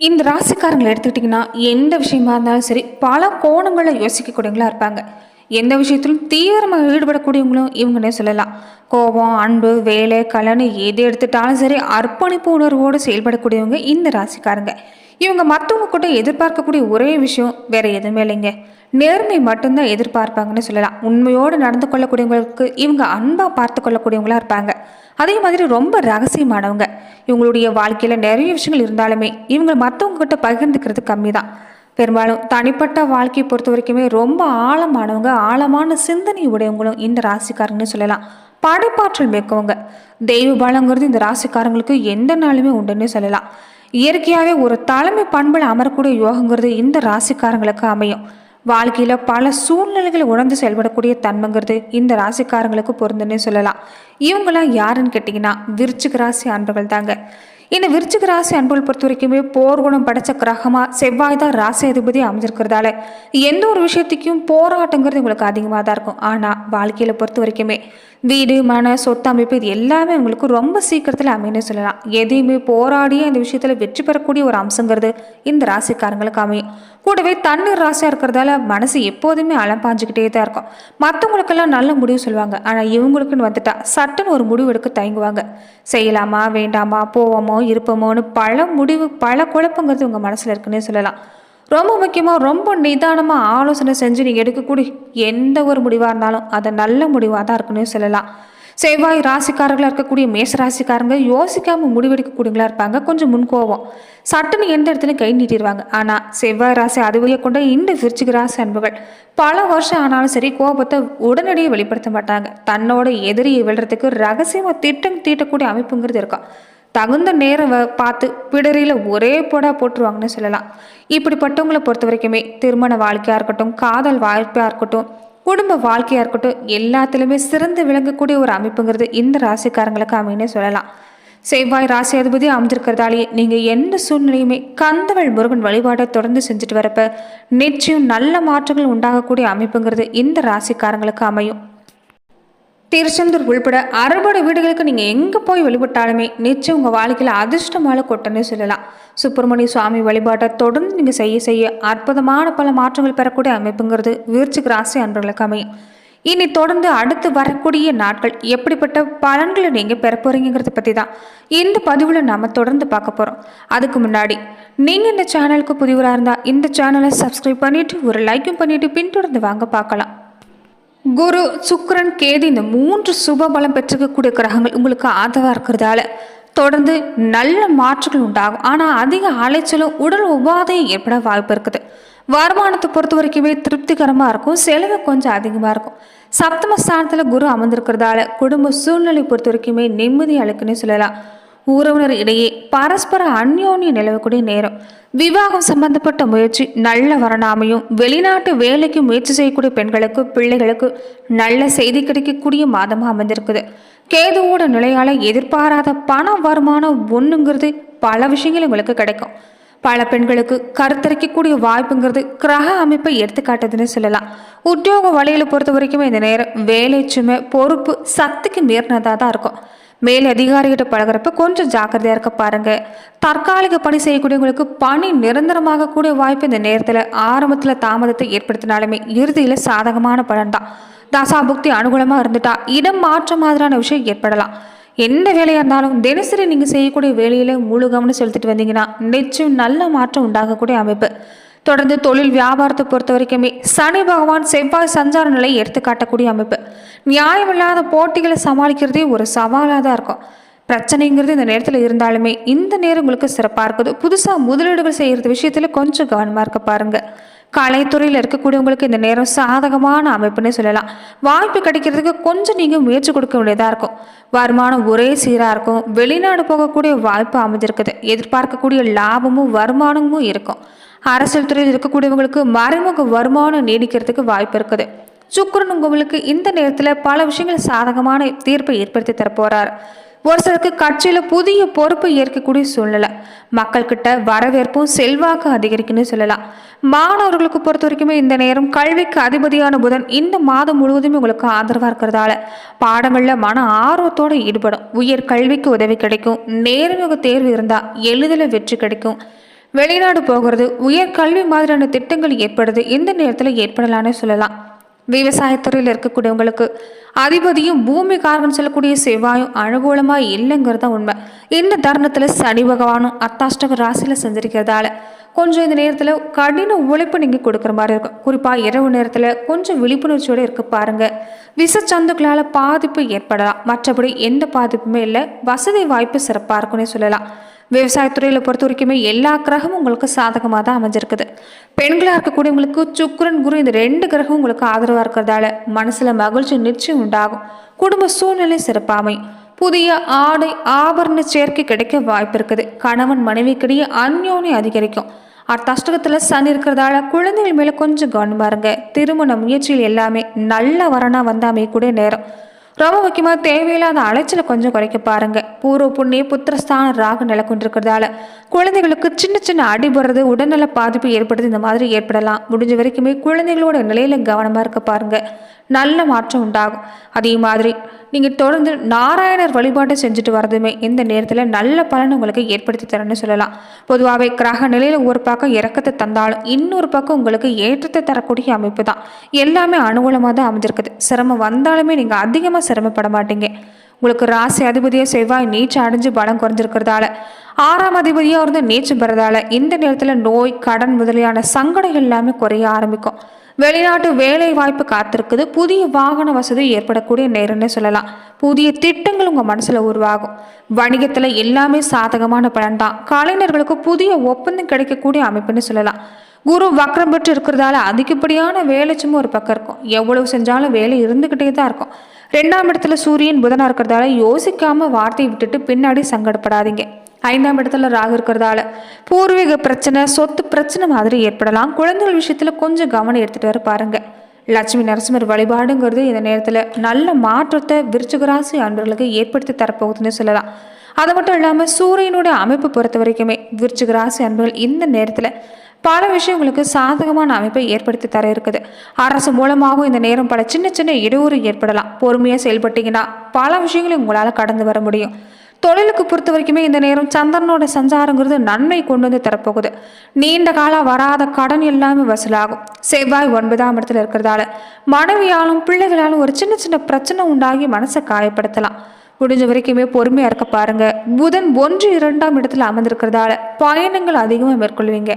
இந்த ராசிக்காரங்களை எடுத்துக்கிட்டிங்கன்னா எந்த விஷயமா இருந்தாலும் சரி பல கோணங்களை யோசிக்கக்கூடியவங்களா இருப்பாங்க. எந்த விஷயத்திலும் தீவிரமாக ஈடுபடக்கூடியவங்களும் இவங்கன்னே சொல்லலாம். கோபம் அன்பு வேலை கலனு எது எடுத்துட்டாலும் சரி அர்ப்பணிப்பு உணர்வோடு செயல்படக்கூடியவங்க இந்த ராசிக்காரங்க. இவங்க மற்றவங்க கூட எதிர்பார்க்கக்கூடிய ஒரே விஷயம் வேற எதுவுமே இல்லைங்க. நேர்மை மட்டும்தான் எதிர்பார்ப்பாங்கன்னு சொல்லலாம். உண்மையோடு நடந்து கொள்ளக்கூடியவங்களுக்கு இவங்க அன்பாக பார்த்து கொள்ளக்கூடியவங்களாக இருப்பாங்க. அதே மாதிரி ரொம்ப ரகசியமானவங்க. இவங்களுடைய வாழ்க்கையில் நிறைய விஷயங்கள் இருந்தாலுமே இவங்க மற்றவங்க கிட்ட பகிர்ந்துக்கிறது கம்மி தான் பெரும்பாலும் தனிப்பட்ட வாழ்க்கையை பொறுத்த வரைக்குமே ரொம்ப ஆழமானவங்க ஆழமான சிந்தனை உடையவங்களும் இந்த ராசிக்காரங்கன்னு சொல்லலாம். படைப்பாற்றல் மிக்கவங்க. தெய்வ பலங்கிறது இந்த ராசிக்காரங்களுக்கு எந்த நாளுமே உண்டுன்னு சொல்லலாம். இயற்கையாகவே ஒரு தலைமை பண்பில் அமரக்கூடிய யோகங்கிறது இந்த ராசிக்காரங்களுக்கு அமையும். வாழ்க்கையில் பல சூழ்நிலைகளை உணர்ந்து செயல்படக்கூடிய தன்மைங்கிறது இந்த ராசிக்காரங்களுக்கு பொருந்துன்னே சொல்லலாம். இவங்களாம் யாருன்னு கேட்டிங்கன்னா விருச்சிக ராசி அன்பர்கள் தாங்க இந்த விருச்சிக ராசி அன்புகள் பொறுத்த வரைக்குமே போர்க்குணம் படைச்ச கிரகமாக செவ்வாய் தான் ராசி அதிபதி அமைஞ்சிருக்கிறதால எந்த ஒரு விஷயத்துக்கும் போராட்டங்கிறது உங்களுக்கு அதிகமாக தான் இருக்கும். ஆனால் வாழ்க்கையில் பொறுத்த வரைக்குமே வீடு மன சொத்து அமைப்பு இது எல்லாமே உங்களுக்கு ரொம்ப சீக்கிரத்தில் அமைன்னு சொல்லலாம். எதையுமே போராடியே அந்த விஷயத்தில் வெற்றி பெறக்கூடிய ஒரு அம்சங்கிறது இந்த ராசிக்காரங்களுக்கு அமையும். கூடவே தண்ணீர் ராசியாக இருக்கிறதால மனசு எப்போதுமே அலம்பாஞ்சிக்கிட்டே தான் இருக்கும். மற்றவங்களுக்கெல்லாம் நல்ல முடிவு சொல்லுவாங்க. ஆனால் இவங்களுக்குன்னு வந்துட்டா சட்டுன்னு ஒரு முடிவு எடுக்க தயங்குவாங்க. செய்யலாமா வேண்டாமா போவோமா இருப்போமோன்னு பல முடிவு பல குழப்பங்கிறது உங்கள் மனசில் இருக்குன்னே சொல்லலாம். ரொம்ப முக்கியமாக ரொம்ப நிதானமாக ஆலோசனை செஞ்சு நீங்கள் எடுக்கக்கூடிய எந்த ஒரு முடிவாக இருந்தாலும் அது நல்ல முடிவாக தான் இருக்குன்னு சொல்லலாம். செவ்வாய் ராசிக்காரர்களாக இருக்கக்கூடிய மேச ராசிக்காரங்க யோசிக்காமல் முடிவெடுக்கக்கூடியவங்களா இருப்பாங்க. கொஞ்சம் முன்கோவம் சட்டுன்னு எந்த இடத்துலையும் கை நீட்டிடுவாங்க. ஆனால் செவ்வாய் ராசி அதுவையை கொண்ட இந்த விருச்சிக ராசி அன்புகள். பல வருஷம் ஆனாலும் சரி கோபத்தை உடனடியே வெளிப்படுத்த மாட்டாங்க. தன்னோட எதிரியை விழுறதுக்கு ரகசியமாக திட்டம் தீட்டக்கூடிய அமைப்புங்கிறது இருக்கும். தகுந்த நேரம் வ- பார்த்து பிடரியில் ஒரே போடா போட்டுருவாங்கன்னு சொல்லலாம். இப்படிப்பட்டவங்களை பொறுத்த வரைக்குமே திருமண வாழ்க்கையாக இருக்கட்டும் காதல் வாழ்க்கையாக இருக்கட்டும் குடும்ப வாழ்க்கையாக இருக்கட்டும் எல்லாத்துலேயுமே சிறந்து விளங்கக்கூடிய ஒரு அமைப்புங்கிறது இந்த ராசிக்காரங்களுக்கு அமைன்னு சொல்லலாம். செவ்வாய் ராசி அதிபதி அமைஞ்சிருக்கிறதாலேயே நீங்கள் எந்த சூழ்நிலையுமே கந்தவள் முருகன் வழிபாட்டை தொடர்ந்து செஞ்சுட்டு வரப்ப நிச்சயம் நல்ல மாற்றங்கள் உண்டாகக்கூடிய அமைப்புங்கிறது இந்த ராசிக்காரங்களுக்கு அமையும். திருச்செந்தூர் உள்பட அறுபடை வீடுகளுக்கு நீங்கள் எங்கே போய் வழிபட்டாலுமே நிச்சயம் உங்கள் வாழ்க்கையில் அதிர்ஷ்டமான கொட்டனே சொல்லலாம். சுப்பிரமணிய சுவாமி வழிபாட்டை தொடர்ந்து நீங்கள் செய்ய செய்ய அற்புதமான பல மாற்றங்கள் பெறக்கூடிய அமைப்புங்கிறது வீழ்ச்சிக்கு ராசி அன்பர்களுக்கு அமையும். இனி தொடர்ந்து அடுத்து வரக்கூடிய நாட்கள் எப்படிப்பட்ட பலன்களை நீங்கள் பெற போகிறீங்கிறத பற்றி தான் இந்த பதிவில் நாம் தொடர்ந்து பார்க்க போகிறோம் அதுக்கு முன்னாடி நீங்கள் இந்த சேனலுக்கு புதிவராக இருந்தால் இந்த சேனலை சப்ஸ்கிரைப் பண்ணிவிட்டு ஒரு லைக்கும் பண்ணிவிட்டு பின்தொடர்ந்து வாங்க பார்க்கலாம். குரு சுக்கரன் கேது இந்த மூன்று சுப பலம் பெற்றிருக்கக்கூடிய கிரகங்கள் உங்களுக்கு ஆதரவாக இருக்கிறதால தொடர்ந்து நல்ல மாற்றங்கள் உண்டாகும். ஆனால் அதிக அலைச்சலும் உடல் உபாதையும் ஏற்பட வாய்ப்பு இருக்குது. வருமானத்தை பொறுத்த வரைக்குமே திருப்திகரமாக இருக்கும். செலவு கொஞ்சம் அதிகமாக இருக்கும். சப்தம ஸ்தானத்தில் குரு அமர்ந்திருக்கிறதால குடும்ப சூழ்நிலை பொறுத்த வரைக்குமே நிம்மதி அளிக்குன்னு சொல்லலாம். உறவினர் இடையே பரஸ்பர அந்யோன்ய நிலவக்கூடிய நேரம். விவாகம் சம்பந்தப்பட்ட முயற்சி நல்ல வரணாமையும் வெளிநாட்டு வேலைக்கு முயற்சி செய்யக்கூடிய பெண்களுக்கு பிள்ளைகளுக்கு நல்ல செய்தி கிடைக்கக்கூடிய மாதமாக அமைந்திருக்குது. கேதுவோட நிலையால எதிர்பாராத பண வருமானம் ஒண்ணுங்கிறது பல விஷயங்கள் உங்களுக்கு கிடைக்கும். பல பெண்களுக்கு கருத்தரிக்கக்கூடிய வாய்ப்புங்கிறது கிரக அமைப்பை எடுத்துக்காட்டுதுன்னு சொல்லலாம். உத்தியோக வழியில் பொறுத்த வரைக்குமே இந்த நேரம் வேலை சுமை பொறுப்பு சக்திக்கு மீறினதாக தான் இருக்கும். மேல் அதிகாரிகிட்ட பழகிறப்ப கொஞ்சம் ஜாக்கிரதையாக இருக்க பாருங்க. தற்காலிக பணி செய்யக்கூடியவங்களுக்கு பணி நிரந்தரமாக கூடிய வாய்ப்பு இந்த நேரத்தில் ஆரம்பத்தில் தாமதத்தை ஏற்படுத்தினாலுமே இறுதியில் சாதகமான பலன் தான் தசாபுக்தி அனுகூலமாக இருந்துட்டா இடம் மாற்ற மாதிரியான விஷயம் ஏற்படலாம். எந்த வேலையாக இருந்தாலும் தினசரி நீங்கள் செய்யக்கூடிய வேலையில் முழு கவனம் செலுத்திட்டு வந்தீங்கன்னா நிச்சயம் நல்ல மாற்றம் உண்டாகக்கூடிய அமைப்பு. தொடர்ந்து தொழில் வியாபாரத்தை பொறுத்த வரைக்குமே சனி பகவான் செவ்வாய் சஞ்சார நிலை எடுத்து காட்டக்கூடிய அமைப்பு. நியாயமில்லாத போட்டிகளை சமாளிக்கிறதே ஒரு சவாலாக தான் இருக்கும். பிரச்சனைங்கிறது இந்த நேரத்தில் இருந்தாலுமே இந்த நேரம் உங்களுக்கு சிறப்பாக இருக்குது. புதுசாக முதலீடுகள் செய்கிறது விஷயத்தில் கொஞ்சம் கவனமாக இருக்க பாருங்க. கலைத்துறையில் இருக்கக்கூடியவங்களுக்கு இந்த நேரம் சாதகமான அமைப்புன்னு சொல்லலாம். வாய்ப்பு கிடைக்கிறதுக்கு கொஞ்சம் நீங்கள் முயற்சி கொடுக்க வேண்டியதாக இருக்கும். வருமானம் ஒரே சீராக இருக்கும். வெளிநாடு போகக்கூடிய வாய்ப்பு அமைஞ்சிருக்குது. எதிர்பார்க்கக்கூடிய லாபமும் வருமானமும் இருக்கும். அரசியல் துறையில் இருக்கக்கூடியவங்களுக்கு மறைமுக வருமானம் நீடிக்கிறதுக்கு வாய்ப்பு இருக்குது. சுக்கிரன் உங்களுக்கு இந்த நேரத்தில் பல விஷயங்கள் சாதகமான தீர்ப்பை ஏற்படுத்தி தரப்போறார். ஒரு சிலருக்கு கட்சியில் புதிய பொறுப்பை ஏற்கக்கூடிய சூழ்நிலை. மக்கள்கிட்ட வரவேற்பும் செல்வாக்கு அதிகரிக்குன்னு சொல்லலாம். மாணவர்களுக்கு பொறுத்த வரைக்குமே இந்த நேரம் கல்விக்கு அதிபதியான புதன் இந்த மாதம் முழுவதுமே உங்களுக்கு ஆதரவாக இருக்கிறதால பாடங்களில் மன ஆர்வத்தோடு ஈடுபடும். உயர் கல்விக்கு உதவி கிடைக்கும். நேர்முக தேர்வு இருந்தால் எளிதில் வெற்றி கிடைக்கும். வெளிநாடு போகிறது. உயர் கல்வி மாதிரியான திட்டங்கள் ஏற்படுது. இந்த நேரத்தில் ஏற்படலான்னு சொல்லலாம். விவசாயத்துறையில் இருக்கக்கூடியவங்களுக்கு அதிபதியும் பூமி காரகன் சொல்லக்கூடிய செவ்வாயும் அனுகூலமாக இல்லைங்கிறது தான் உண்மை. இந்த தருணத்தில் சனி பகவானும் அத்தாஷ்டக ராசியில் செஞ்சிருக்கிறதால கொஞ்சம் இந்த நேரத்தில் கடின உழைப்பு நீங்கள் கொடுக்குற மாதிரி இருக்கும். குறிப்பாக இரவு நேரத்தில் கொஞ்சம் விழிப்புணர்ச்சியோடு இருக்க பாருங்க. விஷச்சந்துக்களால் பாதிப்பு ஏற்படலாம். மற்றபடி எந்த பாதிப்புமே இல்லை. வசதி வாய்ப்பு சிறப்பாக இருக்குன்னே சொல்லலாம். விவசாயத்துறையில் பொறுத்த வரைக்குமே எல்லா கிரகமும் உங்களுக்கு சாதகமாக தான் அமைஞ்சிருக்குது. பெண்களாக இருக்கக்கூடியவங்களுக்கு சுக்கிரன் குரு இந்த ரெண்டு கிரகம் உங்களுக்கு ஆதரவாக இருக்கிறதால மனசில் மகிழ்ச்சி நிச்சயம் உண்டாகும். குடும்ப சூழ்நிலை சிறப்பாமை. புதிய ஆடை ஆபரண சேர்க்கை கிடைக்க வாய்ப்பு இருக்குது. கணவன் மனைவிக்கிடையே அந்யோனி அதிகரிக்கும். அர்த்தாஷ்டகத்தில் சனி இருக்கிறதால குழந்தைகள் மேலே கொஞ்சம் கவனமாக இருங்க. திருமண முயற்சியில் எல்லாமே நல்ல வரனாக வந்தாமே கூட நேரம். ரொம்ப முக்கியமாக தேவையில்லாத அலைச்சலை கொஞ்சம் குறைக்க பாருங்க. பூர்வ புண்ணிய புத்திரஸ்தான ராகு நிலை கொண்டிருக்கிறதால குழந்தைகளுக்கு சின்ன சின்ன அடிபடுறது உடல்நல பாதிப்பு ஏற்படுது இந்த மாதிரி ஏற்படலாம். முடிஞ்ச வரைக்குமே குழந்தைகளோட நிலையில கவனமாக இருக்க பாருங்க. நல்ல மாற்றம் உண்டாகும். அதே மாதிரி நீங்கள் தொடர்ந்து நாராயணர் வழிபாட்டை செஞ்சுட்டு வரதுமே இந்த நேரத்தில் நல்ல பலன் உங்களுக்கு ஏற்படுத்தி தரேன்னு சொல்லலாம். பொதுவாகவே கிரக நிலையில் ஒரு பக்கம் இறக்கத்தை தந்தாலும் இன்னொரு பக்கம் உங்களுக்கு ஏற்றத்தை தரக்கூடிய அமைப்பு தான். எல்லாமே அனுகூலமாக தான் அமைஞ்சிருக்குது. சிரமம் வந்தாலுமே நீங்கள் அதிகமாக சிரமப்பட மாட்டீங்க. உங்களுக்கு ராசி அதிபதியாக செவ்வாய் நீச்சு அடைஞ்சு பலம் குறைஞ்சிருக்கிறதால ஆறாம் அதிபதியாக இருந்து நீச்சம் பெறதால இந்த நேரத்தில் நோய் கடன் முதலியான சங்கடம் எல்லாமே குறைய ஆரம்பிக்கும். வெளிநாட்டு வேலை வாய்ப்பு காத்திருக்குது. புதிய வாகன வசதி ஏற்படக்கூடிய நேரம்னு சொல்லலாம். புதிய திட்டங்கள் உங்கள் மனசில் உருவாகும். வணிகத்தில் எல்லாமே சாதகமான பலன் தான். கலைஞர்களுக்கு புதிய ஒப்பந்தம் கிடைக்கக்கூடிய அமைப்புன்னு சொல்லலாம். குரு வக்ரம் பெற்று இருக்கிறதால அதிகப்படியான வேலை சும்மா ஒரு பக்கம் இருக்கும். எவ்வளவு செஞ்சாலும் வேலை இருந்துக்கிட்டே தான் இருக்கும். ரெண்டாம் இடத்துல சூரியன் புதனாக இருக்கிறதால யோசிக்காமல் வார்த்தையை விட்டுட்டு பின்னாடி சங்கடப்படாதீங்க. ஐந்தாம் இடத்துல ராகு இருக்கிறதால பூர்வீக பிரச்சனை சொத்து பிரச்சனை மாதிரி ஏற்படலாம். குழந்தைகள் விஷயத்தில் கொஞ்சம் கவனம் எடுத்துகிட்டு வர பாருங்க. லட்சுமி நரசிம்மர் வழிபாடுங்கிறது இந்த நேரத்தில் நல்ல மாற்றத்தை விருச்சிகராசி அன்பர்களுக்கு ஏற்படுத்தி தரப்போகுதுன்னு சொல்லலாம். அது மட்டும் இல்லாமல் சூரியனுடைய அமைப்பு பொறுத்த வரைக்குமே விருச்சிகராசி அன்பர்கள் இந்த நேரத்தில் பல விஷயங்களுக்கு சாதகமான அமைப்பை ஏற்படுத்தி தர இருக்குது. அரசு மூலமாகவும் இந்த நேரம் பல சின்ன சின்ன இடையூறு ஏற்படலாம். பொறுமையாக செயல்பட்டீங்கன்னா பல விஷயங்களை உங்களால் கடந்து வர முடியும். தொழிலுக்கு பொறுத்த வரைக்குமே இந்த நேரம் சந்திரனோட சஞ்சாரங்கிறது நன்மை கொண்டு வந்து தரப்போகுது. நீண்ட காலம் வராத கடன் எல்லாமே வசூலாகும். செவ்வாய் ஒன்பதாம் இடத்துல இருக்கிறதால மனைவியாலும் பிள்ளைகளாலும் ஒரு சின்ன சின்ன பிரச்சனை உண்டாகி மனசை காயப்படுத்தலாம். முடிஞ்ச வரைக்குமே பொறுமையாக இருக்க பாருங்க. புதன் ஒன்று இரண்டாம் இடத்துல அமர்ந்திருக்கிறதால பயணங்கள் அதிகமாக மேற்கொள்வீங்க.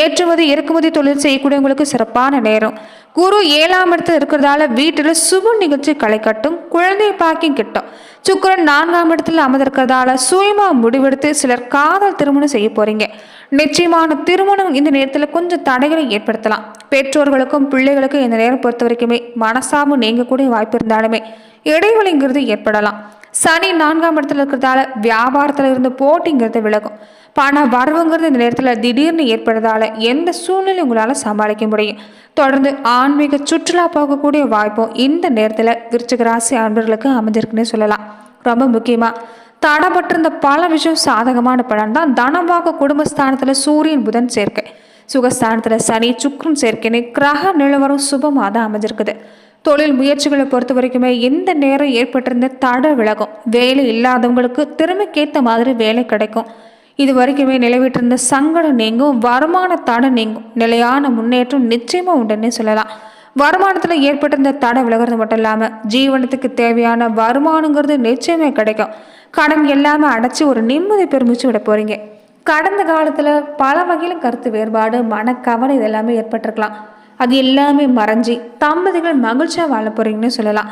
ஏற்றுமதி இறக்குமதி தொழில் செய்யக்கூடியவங்களுக்கு சிறப்பான நேரம். குரு ஏழாம் இடத்துல இருக்கிறதால வீட்டில் சுப நிகழ்ச்சி களை கட்டும் குழந்தை பாக்கியம் கிட்டும். சுக்கரன் நான்காம் இடத்துல அமர்ந்திருக்கிறதால சுயமா முடிவெடுத்து சிலர் காதல் திருமணம் செய்ய போறீங்க. நிச்சயமான திருமணம் இந்த நேரத்தில் கொஞ்சம் தடைகளை ஏற்படுத்தலாம். பெற்றோர்களுக்கும் பிள்ளைகளுக்கும் இந்த நேரம் பொறுத்த வரைக்குமே மனசாமு நீங்கக்கூடிய வாய்ப்பு இருந்தாலுமே இடைவெளிங்கிறது ஏற்படலாம். சனி நான்காம் இடத்துல இருக்கிறதால வியாபாரத்தில் இருந்து போட்டிங்கிறது விலகும். பண வரவுங்கிறது இந்த நேரத்தில் திடீர்னு ஏற்படுறதால எந்த சூழ்நிலை உங்களால் சமாளிக்க முடியும். தொடர்ந்து ஆன்மீக சுற்றுலா போகக்கூடிய வாய்ப்பும் இந்த நேரத்தில் விருச்சிக ராசி அன்பர்களுக்கு அமைஞ்சிருக்குன்னு சொல்லலாம். ரொம்ப முக்கியமாக தடப்பட்டிருந்த பல விஷயம் சாதகமான பலன் தான் தனவாக குடும்பஸ்தானத்தில் சூரியன் புதன் சேர்க்கை. சுகஸ்தானத்தில் சனி சுக்ரன் சேர்க்கைன்னு கிரக நிலவரம் சுபமாக தான் அமைஞ்சிருக்குது. தொழில் முயற்சிகளை பொறுத்த வரைக்குமே இந்த நேரம் ஏற்பட்டிருந்த தட விலகும். வேலை இல்லாதவங்களுக்கு திறமைக்கேற்ற மாதிரி வேலை கிடைக்கும். இது வரைக்குமே நிலவிட்டிருந்த சங்கடம் நீங்கும் வருமான தடை நீங்கும். நிலையான முன்னேற்றம் நிச்சயமாக உண்டுன்னே சொல்லலாம். வருமானத்தில் ஏற்பட்டிருந்த தடை விலகிறது மட்டும் இல்லாமல் ஜீவனத்துக்கு தேவையான வருமானங்கிறது நிச்சயமே கிடைக்கும். கடன் எல்லாமே அடைச்சி ஒரு நிம்மதி பெருமிச்சு விட போகிறீங்க கடந்த காலத்தில் பல வகையிலும் கருத்து வேறுபாடு மனக்கவலை இதெல்லாமே ஏற்பட்டிருக்கலாம். அது எல்லாமே மறைஞ்சி தம்பதிகள் மகிழ்ச்சியாக வாழ போகிறீங்கன்னு சொல்லலாம்.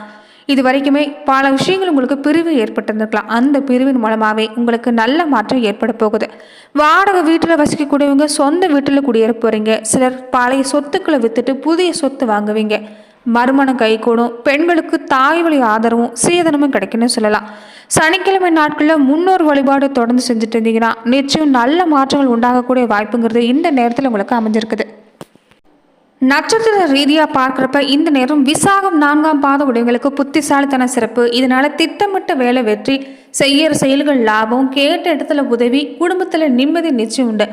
இது வரைக்குமே பல விஷயங்கள் உங்களுக்கு பிரிவு ஏற்பட்டிருந்துருக்கலாம். அந்த பிரிவின் மூலமாகவே உங்களுக்கு நல்ல மாற்றம் ஏற்பட போகுது. வாடகை வீட்டில் வசிக்கக்கூடியவங்க சொந்த வீட்டில் குடியேற போகிறீங்க சிலர் பழைய சொத்துக்களை விற்றுட்டு புதிய சொத்து வாங்குவீங்க. மறுமணம் கைகூடும். பெண்களுக்கு தாய் வழி ஆதரவும் சீதனமும் கிடைக்கும்னு சொல்லலாம். சனிக்கிழமை நாட்களில் முன்னோர் வழிபாடு தொடர்ந்து செஞ்சுட்டு இருந்தீங்கன்னா நிச்சயம் நல்ல மாற்றங்கள் உண்டாகக்கூடிய வாய்ப்புங்கிறது இந்த நேரத்தில் உங்களுக்கு அமைஞ்சிருக்குது. நட்சத்திர ரீதியாக பார்க்குறப்ப இந்த நேரம் விசாகம் நான்காம் பாத உடையவங்களுக்கு புத்திசாலித்தன சிறப்பு. இதனால் திட்டமிட்ட வேலை வெற்றி செய்யற செயல்கள் லாபம் கேட்ட இடத்துல உதவி குடும்பத்தில் நிம்மதி நிச்சயம் உண்டு.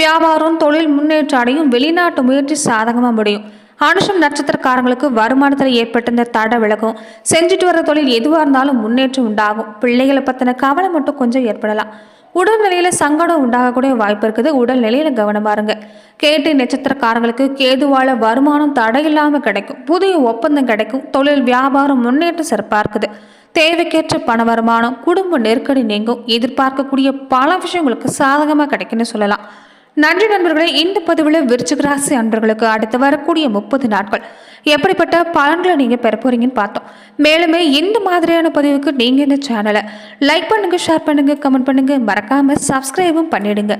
வியாபாரம் தொழில் முன்னேற்றம் அடையும் வெளிநாட்டு முயற்சி சாதகமாக முடியும். அனுஷம் நட்சத்திரக்காரங்களுக்கு வருமானத்தில் ஏற்பட்டிருந்த தடை விலகும். செஞ்சுட்டு வர தொழில் எதுவாக இருந்தாலும் முன்னேற்றம் உண்டாகும். பிள்ளைகளை பற்றின கவலை மட்டும் கொஞ்சம் ஏற்படலாம். உடல்நிலையில சங்கடம் உண்டாகக்கூடிய வாய்ப்பு இருக்குது. உடல்நிலையில கவனமா இருங்க கேட்டு நட்சத்திரக்காரங்களுக்கு கேதுவால வருமானம் தடையில்லாம கிடைக்கும். புதிய ஒப்பந்தம் கிடைக்கும். தொழில் வியாபாரம் முன்னேற்றம் சிறப்பா இருக்குது. தேவைக்கேற்ற பண வருமானம் குடும்ப நெருக்கடி நீங்கும். எதிர்பார்க்கக்கூடிய பல விஷயங்களுக்கு சாதகமாக கிடைக்குன்னு சொல்லலாம். நன்றி நண்பர்களே இந்த பதிவில் விருச்சிகராசி அன்பர்களுக்கு அடுத்து வரக்கூடிய முப்பது நாட்கள். எப்படிப்பட்ட பலன்களை நீங்கள் பெற போறீங்கன்னு பார்த்தோம். மேலுமே இந்த மாதிரியான பதிவுக்கு நீங்கள் இந்த சேனலை லைக் பண்ணுங்கள் ஷேர் பண்ணுங்கள் கமெண்ட் பண்ணுங்கள் மறக்காமல் சப்ஸ்கிரைபும் பண்ணிடுங்க.